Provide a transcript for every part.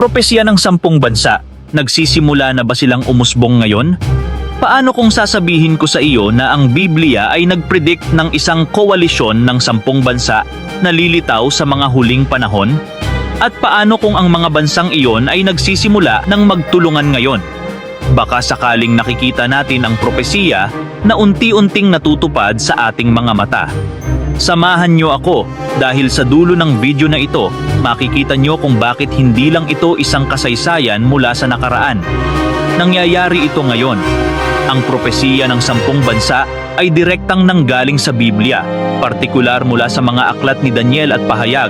Propesya ng sampung bansa, nagsisimula na ba silang umusbong ngayon? Paano kung sasabihin ko sa iyo na ang Biblia ay nagpredict ng isang koalisyon ng sampung bansa na lilitaw sa mga huling panahon? At paano kung ang mga bansang iyon ay nagsisimula ng magtulungan ngayon? Baka sakaling nakikita natin ang propesiya na unti-unting natutupad sa ating mga mata. Samahan niyo ako dahil sa dulo ng video na ito, makikita niyo kung bakit hindi lang ito isang kasaysayan mula sa nakaraan. Nangyayari ito ngayon. Ang propesiya ng sampung bansa ay direktang nanggaling sa Biblia, partikular mula sa mga aklat ni Daniel at Pahayag.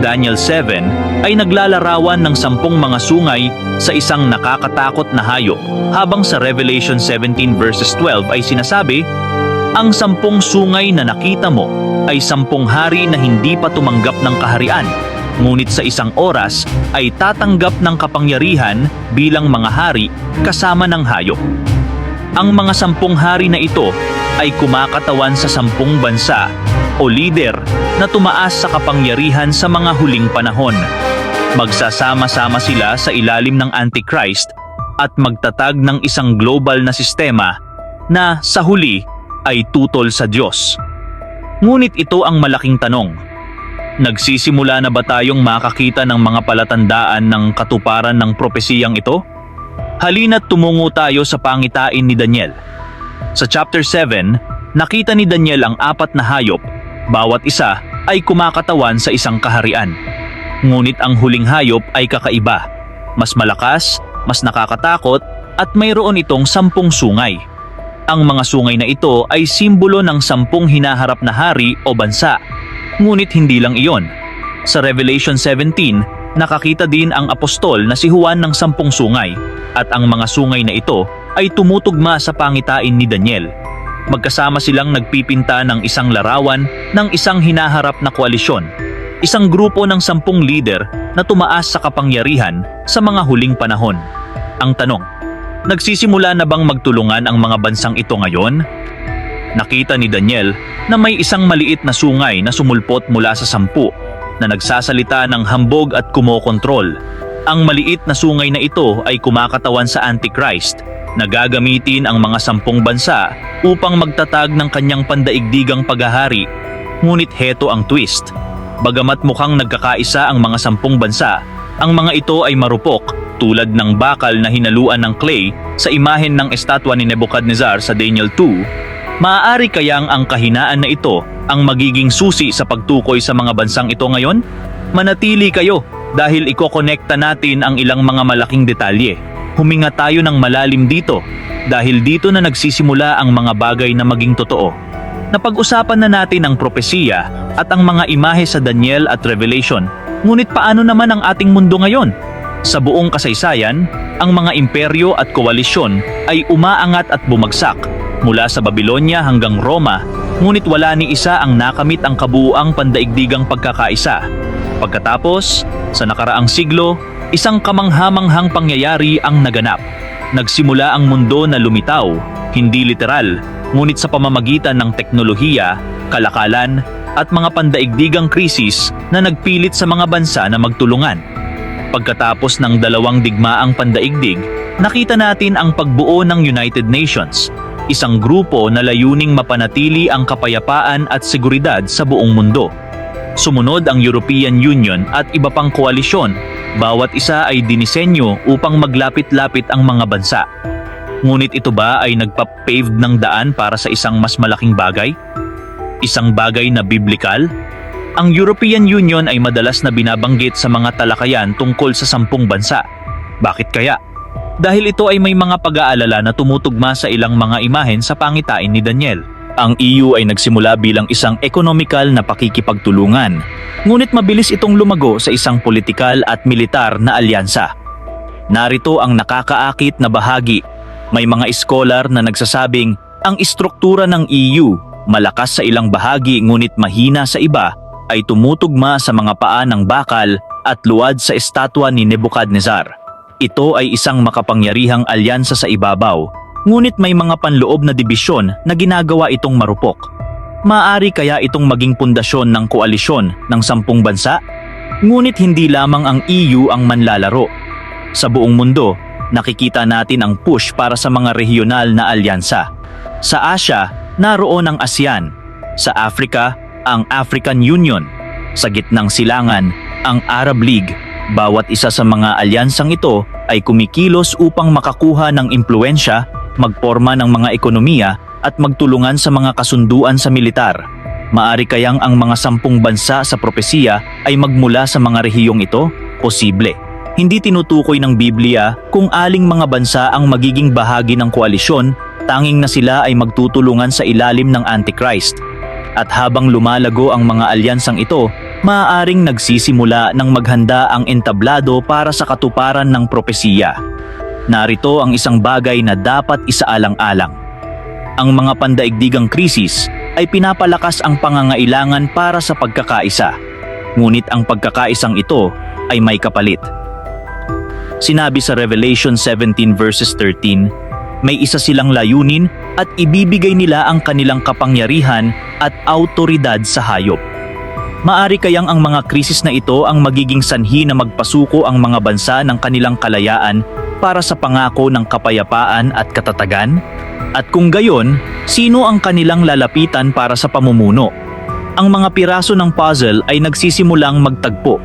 Daniel 7 ay naglalarawan ng sampung mga sungay sa isang nakakatakot na hayop, habang sa Revelation 17 verses 12 ay sinasabi, ang sampung sungay na nakita mo ay sampung hari na hindi pa tumanggap ng kaharian, ngunit sa isang oras ay tatanggap ng kapangyarihan bilang mga hari kasama ng hayop. Ang mga sampung hari na ito ay kumakatawan sa sampung bansa o leader na tumaas sa kapangyarihan sa mga huling panahon. Magsasama-sama sila sa ilalim ng Antichrist at magtatag ng isang global na sistema na sa huli ay tutol sa Diyos. Ngunit ito ang malaking tanong. Nagsisimula na ba tayong makakita ng mga palatandaan ng katuparan ng propesiyang ito? Halina't tumungo tayo sa pangitain ni Daniel. Sa chapter 7, nakita ni Daniel ang apat na hayop, bawat isa ay kumakatawan sa isang kaharian. Ngunit ang huling hayop ay kakaiba, mas malakas, mas nakakatakot at mayroon itong sampung sungay. Ang mga sungay na ito ay simbolo ng sampung hinaharap na hari o bansa. Ngunit hindi lang iyon. Sa Revelation 17, nakakita din ang apostol na si Juan ng sampung sungay at ang mga sungay na ito ay tumutugma sa pangitain ni Daniel. Magkasama silang nagpipinta ng isang larawan ng isang hinaharap na koalisyon. Isang grupo ng sampung leader na tumaas sa kapangyarihan sa mga huling panahon. Ang tanong, nagsisimula na bang magtulungan ang mga bansang ito ngayon? Nakita ni Daniel na may isang maliit na sungay na sumulpot mula sa sampu na nagsasalita ng hambog at kumokontrol. Ang maliit na sungay na ito ay kumakatawan sa Antichrist na gagamitin ang mga sampung bansa upang magtatag ng kanyang pandaigdigang paghahari. Ngunit heto ang twist. Bagamat mukhang nagkakaisa ang mga sampung bansa, ang mga ito ay marupok tulad ng bakal na hinaluan ng clay sa imahen ng estatwa ni Nebuchadnezzar sa Daniel 2, maaari kayang ang kahinaan na ito ang magiging susi sa pagtukoy sa mga bansang ito ngayon? Manatili kayo dahil ikokonekta natin ang ilang mga malaking detalye. Huminga tayo ng malalim dito dahil dito na nagsisimula ang mga bagay na maging totoo. Napag-usapan na natin ang propesiya at ang mga imahe sa Daniel at Revelation, ngunit paano naman ang ating mundo ngayon? Sa buong kasaysayan, ang mga imperyo at koalisyon ay umaangat at bumagsak mula sa Babylonia hanggang Roma, ngunit wala ni isa ang nakamit ang kabuuang pandaigdigang pagkakaisa. Pagkatapos, sa nakaraang siglo, isang kamanghamanghang pangyayari ang naganap. Nagsimula ang mundo na lumitaw, hindi literal, ngunit sa pamamagitan ng teknolohiya, kalakalan, at mga pandaigdigang krisis na nagpilit sa mga bansa na magtulungan. Pagkatapos ng dalawang digmaang pandaigdig, nakita natin ang pagbuo ng United Nations, isang grupo na layuning mapanatili ang kapayapaan at seguridad sa buong mundo. Sumunod ang European Union at iba pang koalisyon, bawat isa ay dinisenyo upang maglapit-lapit ang mga bansa. Ngunit ito ba ay nagpa-paved ng daan para sa isang mas malaking bagay? Isang bagay na biblikal? Ang European Union ay madalas na binabanggit sa mga talakayan tungkol sa sampung bansa. Bakit kaya? Dahil ito ay may mga pag-aalala na tumutugma sa ilang mga imahen sa pangitain ni Daniel. Ang EU ay nagsimula bilang isang ekonomikal na pakikipagtulungan, ngunit mabilis itong lumago sa isang politikal at militar na alyansa. Narito ang nakakaakit na bahagi. May mga iskolar na nagsasabing ang istruktura ng EU, malakas sa ilang bahagi ngunit mahina sa iba, ay tumutugma sa mga paa ng bakal at luwad sa estatwa ni Nebuchadnezzar. Ito ay isang makapangyarihang alyansa sa ibabaw, ngunit may mga panloob na dibisyon na ginagawa itong marupok. Maaari kaya itong maging pundasyon ng koalisyon ng sampung bansa? Ngunit hindi lamang ang EU ang manlalaro. Sa buong mundo, nakikita natin ang push para sa mga regional na alyansa. Sa Asia, naroon ang ASEAN. Sa Africa, ang African Union. Sa gitnang silangan, ang Arab League. Bawat isa sa mga alyansang ito ay kumikilos upang makakuha ng impluensya, magporma ng mga ekonomiya at magtulungan sa mga kasunduan sa militar. Maari kayang ang mga sampung bansa sa propesiya ay magmula sa mga rehiyong ito? Posible. Hindi tinutukoy ng Biblia kung aling mga bansa ang magiging bahagi ng koalisyon, tanging na sila ay magtutulungan sa ilalim ng Antichrist. At habang lumalago ang mga alyansang ito, maaaring nagsisimula ng maghanda ang entablado para sa katuparan ng propesiya. Narito ang isang bagay na dapat isaalang-alang. Ang mga pandaigdigang krisis ay pinapalakas ang pangangailangan para sa pagkakaisa. Ngunit ang pagkakaisang ito ay may kapalit. Sinabi sa Revelation 17 verses 13, may isa silang layunin at ibibigay nila ang kanilang kapangyarihan at autoridad sa hayop. Maari kayang ang mga krisis na ito ang magiging sanhi na magpasuko ang mga bansa ng kanilang kalayaan para sa pangako ng kapayapaan at katatagan? At kung gayon, sino ang kanilang lalapitan para sa pamumuno? Ang mga piraso ng puzzle ay nagsisimulang magtagpo.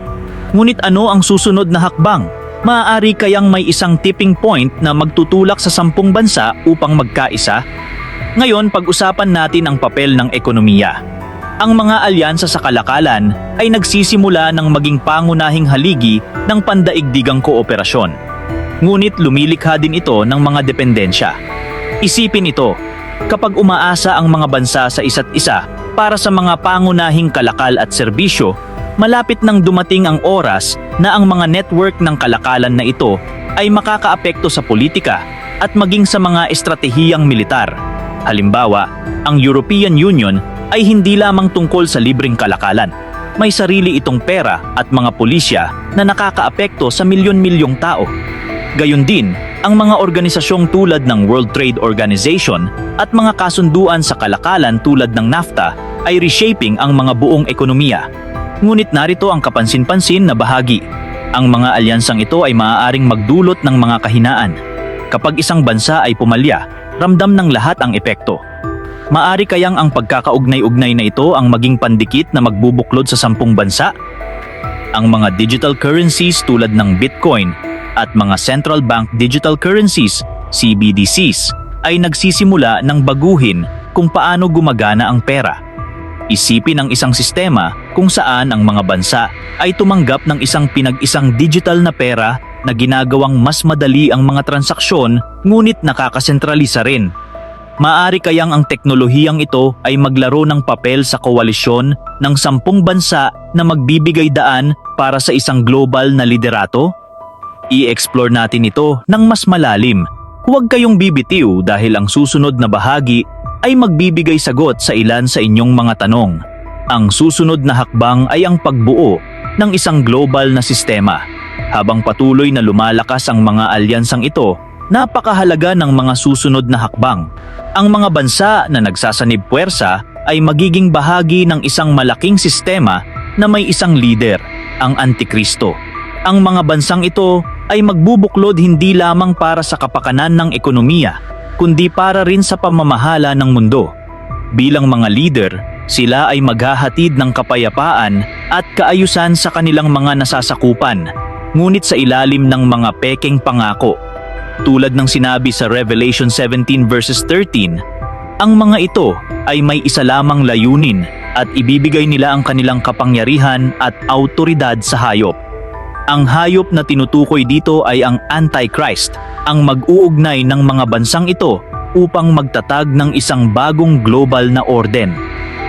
Ngunit ano ang susunod na hakbang? Maaari kayang may isang tipping point na magtutulak sa sampung bansa upang magkaisa? Ngayon, pag-usapan natin ang papel ng ekonomiya. Ang mga alyansa sa kalakalan ay nagsisimula ng maging pangunahing haligi ng pandaigdigang kooperasyon. Ngunit lumilikha din ito ng mga dependensya. Isipin ito, kapag umaasa ang mga bansa sa isa't isa para sa mga pangunahing kalakal at serbisyo, malapit nang dumating ang oras na ang mga network ng kalakalan na ito ay makakaapekto sa politika at maging sa mga estratehiyang militar. Halimbawa, ang European Union ay hindi lamang tungkol sa libreng kalakalan. May sarili itong pera at mga pulisya na nakakaapekto sa milyon-milyong tao. Gayon din, ang mga organisasyong tulad ng World Trade Organization at mga kasunduan sa kalakalan tulad ng NAFTA ay reshaping ang mga buong ekonomiya. Ngunit narito ang kapansin-pansin na bahagi. Ang mga alyansang ito ay maaaring magdulot ng mga kahinaan. Kapag isang bansa ay pumalya, ramdam ng lahat ang epekto. Maari kayang ang pagkakaugnay-ugnay na ito ang maging pandikit na magbubuklod sa sampung bansa? Ang mga digital currencies tulad ng Bitcoin at mga central bank digital currencies, CBDCs, ay nagsisimula ng baguhin kung paano gumagana ang pera. Isipin ang isang sistema kung saan ang mga bansa ay tumanggap ng isang pinag-isang digital na pera na ginagawang mas madali ang mga transaksyon ngunit nakakasentralisa rin. Maari kayang ang teknolohiyang ito ay maglaro ng papel sa koalisyon ng sampung bansa na magbibigay daan para sa isang global na liderato? I-explore natin ito ng mas malalim. Huwag kayong bibitiw dahil ang susunod na bahagi ay magbibigay sagot sa ilan sa inyong mga tanong. Ang susunod na hakbang ay ang pagbuo ng isang global na sistema. Habang patuloy na lumalakas ang mga alyansang ito, napakahalaga ng mga susunod na hakbang. Ang mga bansa na nagsasanib puwersa ay magiging bahagi ng isang malaking sistema na may isang leader, ang Antikristo. Ang mga bansang ito ay magbubuklod hindi lamang para sa kapakanan ng ekonomiya, kundi para rin sa pamamahala ng mundo. Bilang mga leader, sila ay maghahatid ng kapayapaan at kaayusan sa kanilang mga nasasakupan, ngunit sa ilalim ng mga pekeng pangako. Tulad ng sinabi sa Revelation 17 verses 13, ang mga ito ay may isa lamang layunin at ibibigay nila ang kanilang kapangyarihan at autoridad sa hayop. Ang hayop na tinutukoy dito ay ang Antichrist, ang mag-uugnay ng mga bansang ito upang magtatag ng isang bagong global na orden.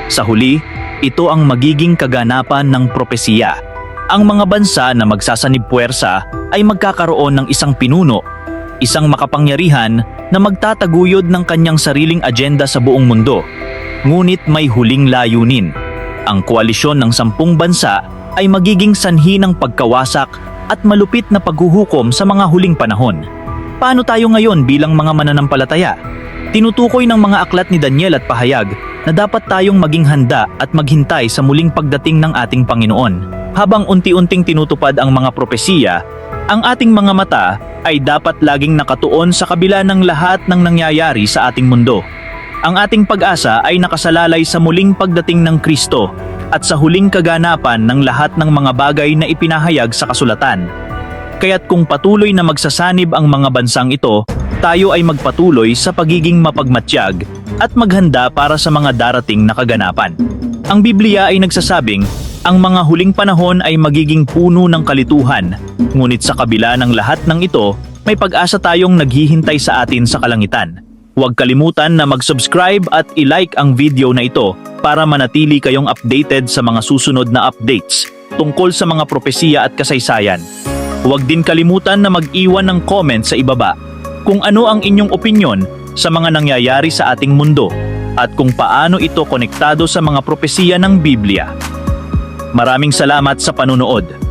Sa huli, ito ang magiging kaganapan ng propesiya. Ang mga bansa na magsasanib puwersa ay magkakaroon ng isang pinuno, isang makapangyarihan na magtataguyod ng kanyang sariling agenda sa buong mundo. Ngunit may huling layunin. Ang koalisyon ng sampung bansa ay magiging sanhi ng pagkawasak at malupit na paghuhukom sa mga huling panahon. Paano tayo ngayon bilang mga mananampalataya? Tinutukoy ng mga aklat ni Daniel at pahayag na dapat tayong maging handa at maghintay sa muling pagdating ng ating Panginoon. habang unti-unting tinutupad ang mga propesiya, ang ating mga mata ay dapat laging nakatuon sa kabila ng lahat ng nangyayari sa ating mundo. Ang ating pag-asa ay nakasalalay sa muling pagdating ng Kristo at sa huling kaganapan ng lahat ng mga bagay na ipinahayag sa kasulatan. Kaya't kung patuloy na magsasanib ang mga bansang ito, tayo ay magpatuloy sa pagiging mapagmatsyag at maghanda para sa mga darating na kaganapan. Ang Biblia ay nagsasabing, ang mga huling panahon ay magiging puno ng kalituhan, ngunit sa kabila ng lahat ng ito, may pag-asa tayong naghihintay sa atin sa kalangitan. Huwag kalimutan na mag-subscribe at i-like ang video na ito para manatili kayong updated sa mga susunod na updates tungkol sa mga propesiya at kasaysayan. Huwag din kalimutan na mag-iwan ng comment sa ibaba kung ano ang inyong opinyon sa mga nangyayari sa ating mundo at kung paano ito konektado sa mga propesiya ng Biblia. Maraming salamat sa panunood.